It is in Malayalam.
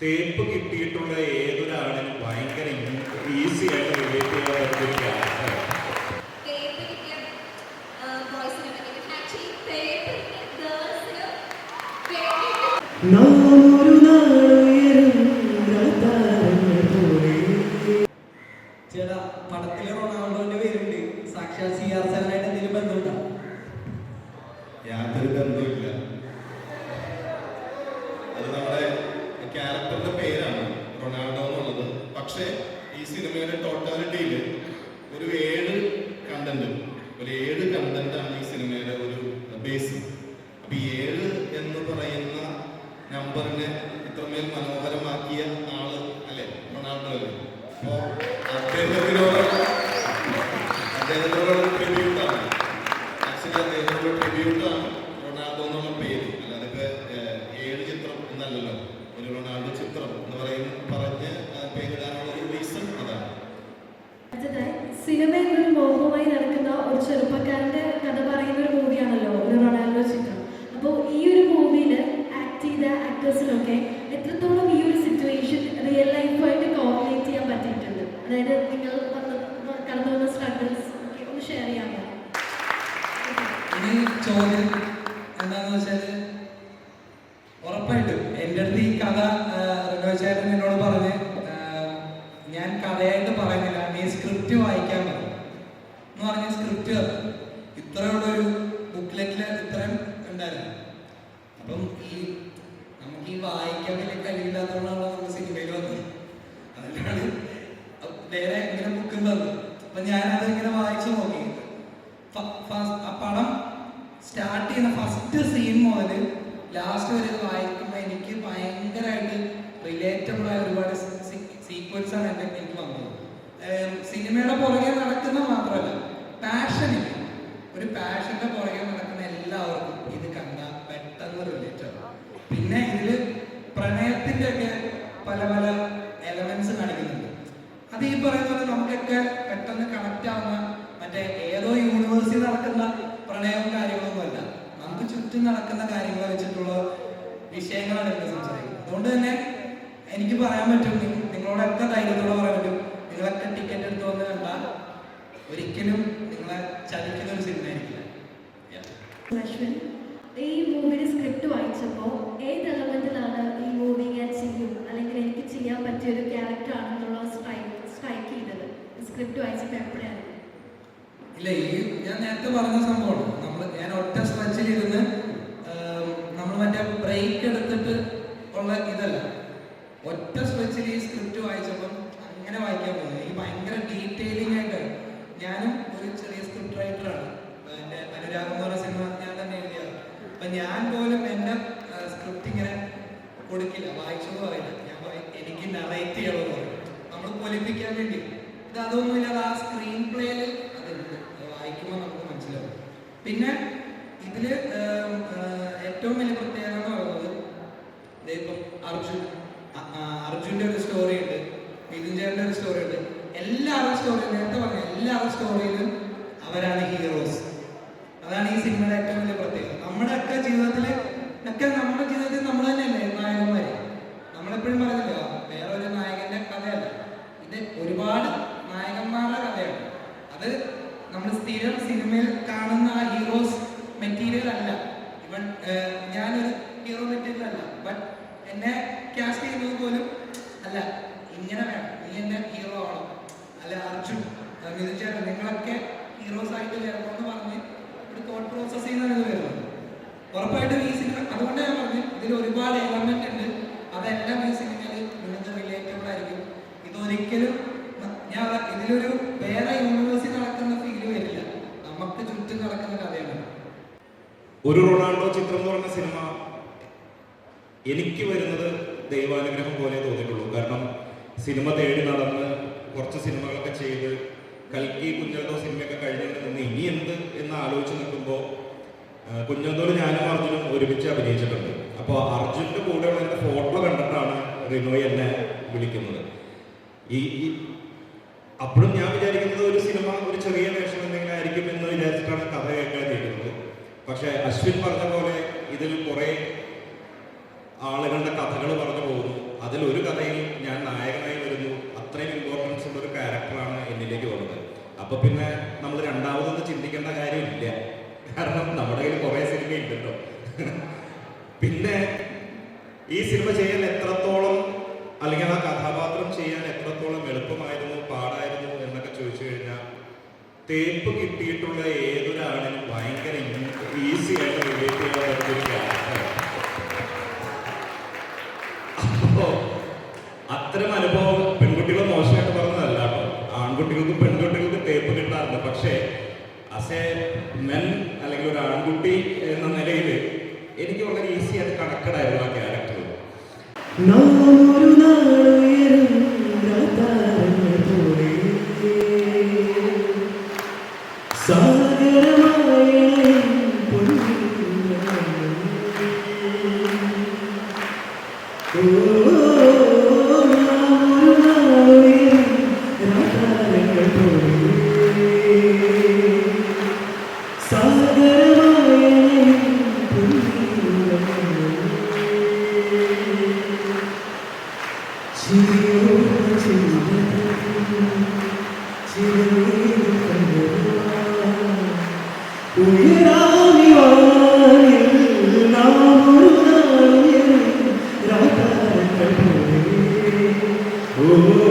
തേപ്പ് കിട്ടിയിട്ടുള്ള ഏതൊരാളിനും ഭയങ്കര ഈസി ആയിട്ട് റിലേറ്റ് ചെയ്യാൻ പറ്റിയ ഒരു ക്യാരക്ടർ തേപ്പ് കിട്ടിയ ബോയ്സിനെ പറ്റി ആക്ച്വലി തേപ്പ് കിട്ടിയ ഗേൾസിന് വേണ്ടിയിട്ട് നൂറു നാളുയരും പോലെ. ചേട്ടാ പടത്തിലെ റൊണാൾഡോന്റെ പേരുണ്ട്. സാക്ഷാൽ സി ആർ സെവനായിട്ട് എന്തെങ്കിലും ബന്ധമുണ്ടോ? യാതൊരു ബന്ധവുമില്ല. അത് നമ്മുടെ ക്യാരക്ടറിന്റെ പേരാണ് റൊണാൾഡോ എന്നുള്ളത്. പക്ഷേ ഈ സിനിമയുടെ ടോട്ടാലിറ്റിയിൽ ഒരു ഏഴ് കണ്ടന്റ് ഒരു ഏഴ് കണ്ടന്റാണ് ഈ സിനിമയുടെ ഒരു ബേസ് അപ്പൊ ഈ ഏഴ് എന്ന് പറയുന്ന നമ്പറിനെ ഇത്രമേൽ മനോഹരമാക്കിയ ആൾ അല്ലെ? റൊണാൾഡോ അല്ലേ? അപ്പോ അദ്ദേഹത്തിനോട് അദ്ദേഹത്തിനോടുള്ള ട്രിബ്യൂട്ടാണ് ആക്ച്വലി അദ്ദേഹത്തിനോട് ട്രിബ്യൂട്ടാണ് റൊണാൾഡോ എന്നുള്ള പേര് അല്ലാതെ ഇപ്പൊ ഏഹ്, ഏഴ് ചിത്രം എന്നല്ലല്ലോ ഒരു റൊണാൾഡോ ചിത്രം എന്ന് പറയുന്ന പറഞ്ഞ് ആ പേരിടാനുള്ള ഒരു റീസൺ അതാണ് അടുത്തതായി സിനിമ എന്നൊരു മോഹമായി നടക്കുന്ന ഒരു ചെറുപ്പക്കാരന്റെ കഥ പറയുന്ന ഒരു മൂവിയാണല്ലോ ഒരു റൊണാൾഡോ ചിത്രം അപ്പോൾ ഈ ഒരു മൂവിയിൽ ആക്ട് ചെയ്ത ആക്ടേഴ്സിനൊക്കെ എത്രത്തോളം ഈ ഒരു സിറ്റുവേഷൻ റിയൽ ലൈഫായിട്ട് കോർഡിനേറ്റ് ചെയ്യാൻ പറ്റിയിട്ടുണ്ട് അതായത് നിങ്ങൾ വന്ന് കടന്നു വന്ന സ്ട്രഗിൾസ് ഒക്കെ ഒന്ന് ഷെയർ ചെയ്യാമോ ഇനി ചോദ്യം എന്താണെന്ന് വെച്ചാൽ ഉറപ്പായിട്ടും എന്റെ അടുത്ത് ഈ കഥ ചേട്ടൻ എന്നോട് പറഞ്ഞ് ഞാൻ കഥയായിട്ട് പറയുന്നില്ല നീ സ്ക്രിപ്റ്റ് വായിക്കാൻ പറഞ്ഞു എന്ന് പറഞ്ഞ സ്ക്രിപ്റ്റ് ഇത്രയുള്ള ഒരു ബുക്ക്ലെറ്റിൽ ഇത്രയും ഉണ്ടായിരുന്നു. അപ്പം ഈ നമുക്ക് ഈ വായിക്കാൻ വലിയ കഴിയില്ലാത്തതുകൊണ്ടാണ് നമ്മൾ സിനിമയിൽ വന്നത്. അതിലാണ് നേരെ ഇങ്ങനെ ബുക്കും തന്നു അപ്പൊ ഞാനത് ഇങ്ങനെ വായിച്ചു ഫസ്റ്റ് സീൻ മുതൽ ലാസ്റ്റ് വരെ വായിക്കുമ്പോൾ എനിക്ക് ഭയങ്കരമായിട്ട് റിലേറ്റബിൾ ആയ ഒരുപാട് സീക്വൻസ് ആണ് എന്റെ എനിക്ക് വന്നത്. സിനിമയുടെ പുറകെ നടക്കുന്ന മാത്രമല്ല പാഷനില്ല ഒരു പാഷന്റെ പുറകെ നടക്കുന്ന എല്ലാവർക്കും ഇത് കണ്ട പെട്ടെന്ന് റിലേറ്റ് ആവും പിന്നെ ഇതിൽ പ്രണയത്തിന്റെ ഒക്കെ പല പല എലമെന്റ്സ് കാണിക്കുന്നുണ്ട് അത് ഈ പറയുന്ന പോലെ നമുക്കൊക്കെ പെട്ടെന്ന് കണക്ട് ആവുന്ന മറ്റേ ഏതോ യൂണിവേഴ്സിൽ നടക്കുന്ന പ്രണയവും കാര്യങ്ങളൊന്നും അല്ല നമുക്ക് ചുറ്റും നടക്കുന്ന കാര്യങ്ങൾ വെച്ചിട്ടുള്ള വിഷയങ്ങളാണ് ഇവിടെ സംസാരിക്കുന്നത് അതുകൊണ്ട് തന്നെ എനിക്ക് പറയാൻ പറ്റും നി- നിങ്ങളോടൊക്കെ ധൈര്യത്തോടെ പറയാൻ പറ്റും നിങ്ങളൊക്കെ ടിക്കറ്റ് എടുത്ത് വന്ന് കണ്ടാൽ ഒരിക്കലും നിങ്ങളെ ചലിക്കുന്ന ഒരു സിനിമ ആയിരിക്കില്ല Yeah. അശ്വിൻ ഈ മൂവിയുടെ സ്ക്രിപ്റ്റ് വായിച്ചപ്പോൾ ഏത് എലമെന്റിലാണ് ഈ മൂവി ഞാൻ ചെയ്യും അല്ലെങ്കിൽ എനിക്ക് ചെയ്യാൻ പറ്റിയ ഒരു ക്യാരക്ടർ ആണെന്നുള്ള സ്ട്രൈക്ക് സ്ട്രൈക്ക് ചെയ്തത് സ്ക്രിപ്റ്റ് വായിച്ചപ്പോൾ എപ്പോഴാണ് ഇല്ല ഈ ഞാൻ നേരത്തെ പറഞ്ഞ സംഭവമാണ് നമ്മൾ ഞാൻ ഒറ്റ സ്ട്രെച്ചിൽ ഇരുന്ന് നമ്മൾ മറ്റേ ബ്രേക്ക് എടുത്തിട്ട് ഉള്ള ഇതല്ല. ഒറ്റ സ്ട്രെച്ചിൽ ഈ സ്ക്രിപ്റ്റ് വായിച്ചപ്പം അങ്ങനെ വായിക്കാൻ പോകുന്നത് ഈ ഭയങ്കര ഡീറ്റെയിലിംഗ് ആയിട്ട് ഞാനും ഒരു ചെറിയ സ്ക്രിപ്റ്റ് റൈറ്ററാണ് എന്റെ അനുരാഗ് എന്ന് പറയുന്ന സിനിമ ഞാൻ തന്നെ എഴുതിയത്. അപ്പൊ ഞാൻ പോലും എന്റെ സ്ക്രിപ്റ്റ് ഇങ്ങനെ കൊടുക്കില്ല. വായിച്ചു എന്ന് പറയില്ല. ഞാൻ എനിക്ക് നറേറ്റ് ചെയ്യണമെന്ന് പറയും. നമ്മൾ പൊലിപ്പിക്കാൻ വേണ്ടി. ഇത് അതൊന്നുമില്ലാതെ ആ സ്ക്രീൻ പ്ലേയിൽ അതുണ്ട് അത് വായിക്കുമ്പോൾ നമുക്ക് മനസ്സിലാവും. പിന്നെ ഇതിൽ ഏറ്റവും വലിയ പ്രത്യേകത എന്ന് പറയുന്നത് ഇപ്പം അർജുൻ അർജുന്റെ ഒരു സ്റ്റോറി ഉണ്ട് മിഥുൻ ഒരു സ്റ്റോറി ഉണ്ട്. എല്ലാവരുടെ സ്റ്റോറി നേരത്തെ പറഞ്ഞ എല്ലാവരുടെ സ്റ്റോറിയിലും അവരാണ് ഹീറോസ് അതാണ് ഈ സിനിമയുടെ ഏറ്റവും വലിയ പ്രത്യേകത. നമ്മുടെ ഒക്കെ ജീവിതത്തിൽ ഒക്കെ നമ്മുടെ ജീവിതത്തിൽ നമ്മൾ തന്നെയല്ലേ നായകന്മാര് നമ്മളെപ്പോഴും പറയുന്നില്ല വേറെ ഒരു നായകന്റെ കഥയല്ല ഇത് ഒരുപാട് നായകന്മാരുടെ കഥയാണ് അത് നമ്മൾ സ്ഥിരം സിനിമയിൽ കാണുന്ന ആ ഹീറോസ് മെറ്റീരിയൽ അല്ല ഇവൻ ഞാനൊരു ഹീറോ എന്നെ കാസ്റ്റ് ചെയ്യുന്നത് പോലും അല്ല ഇങ്ങനെ വേണം. നീ എന്നെ ഹീറോ ആണോ അല്ല അർജുൻ ചേട്ടൻ നിങ്ങളൊക്കെ ഹീറോസ് ആയിട്ട് വരണം എന്ന് പറഞ്ഞ് ഒരു തോട്ട് പ്രോസസ് ചെയ്യുന്നതാണ് ഇത് വരുന്നത്. ഉറപ്പായിട്ടും ഈ സിനിമ അതുകൊണ്ട് ഞാൻ പറഞ്ഞു ഇതിൽ ഒരുപാട് എലമെന്റ് ഉണ്ട്. അതെല്ലാം ഈ സിനിമയിൽ നിങ്ങൾക്ക് റിലേറ്റബിൾ ആയിരിക്കും. ഇതൊരിക്കലും ഞാൻ ഇതിലൊരു വേറെ യൂണിവേഴ്സിൽ നടക്കുന്ന ഫീൽ വരില്ല. നമുക്ക് ചുറ്റും നടക്കുന്ന കഥയാണ്. ഒരു റൊണാൾഡോ ചിത്രം എന്ന് പറഞ്ഞ സിനിമ എനിക്ക് വരുന്നത് ദൈവാനുഗ്രഹം പോലെ തോന്നിയിട്ടുള്ളൂ. കാരണം സിനിമ തേടി നടന്ന് കുറച്ച് സിനിമകളൊക്കെ ചെയ്ത് കൽക്കി കുഞ്ഞന്തോ സിനിമയൊക്കെ കഴിഞ്ഞിട്ട് നിന്ന് ഇനി എന്ത് എന്ന് ആലോചിച്ച് നിൽക്കുമ്പോൾ കുഞ്ഞന്തോട് ഞാനും അർജുനും ഒരുമിച്ച് അഭിനയിച്ചിട്ടുണ്ട്. അപ്പോൾ അർജുന്റെ കൂടെയുള്ള എന്റെ ഫോട്ടോ കണ്ടിട്ടാണ് റിനോയ് എന്നെ വിളിക്കുന്നത്. ഈ അപ്പോഴും ഞാൻ വിചാരിക്കുന്നത് ഒരു സിനിമ ഒരു ചെറിയ വേഷം എന്തെങ്കിലും ആയിരിക്കും എന്ന് വിചാരിച്ചിട്ടാണ് കഥ കേൾക്കാൻ ചെയ്യുന്നത് പക്ഷെ അശ്വിൻ പറഞ്ഞ പോലെ ഇതിൽ കുറെ ആളുകളുടെ കഥകൾ പറഞ്ഞു പോകുന്നു. അതിലൊരു കഥയിൽ ഞാൻ നായകനായി വരുന്നു. അത്രയും ഇമ്പോർട്ടൻസ് ഉള്ള ഒരു ക്യാരക്ടറാണ് എന്നിലേക്ക് വന്നത് അപ്പൊ പിന്നെ നമ്മൾ രണ്ടാമതൊന്നും ചിന്തിക്കേണ്ട കാര്യമില്ല. കാരണം നമ്മുടെ കയ്യിൽ കുറേ സിനിമ ഉണ്ടല്ലോ. പിന്നെ ഈ സിനിമ ചെയ്യാൻ എത്രത്തോളം അല്ലെങ്കിൽ ആ കഥാപാത്രം ചെയ്യാൻ എത്രത്തോളം എളുപ്പമായിരുന്നു പാടായിരുന്നു എന്നൊക്കെ ചോദിച്ചു കഴിഞ്ഞാൽ തേപ്പ് കിട്ടിയിട്ടുള്ള ഏതൊരാളിനും ഭയങ്കര ഈസി ആയിട്ട് റിലേറ്റ് ചെയ്യാൻ പറ്റിയ ഒരു ക്യാരക്ടറാണ് അസ് എ മെൻ അല്ലെങ്കിൽ ഒരു ആൺകുട്ടി എന്ന നിലയിൽ എനിക്ക് വളരെ ഈസി ആയിട്ട് കണക്കടായിരുന്നു ആ ക്യാരക്ടർ Ooh.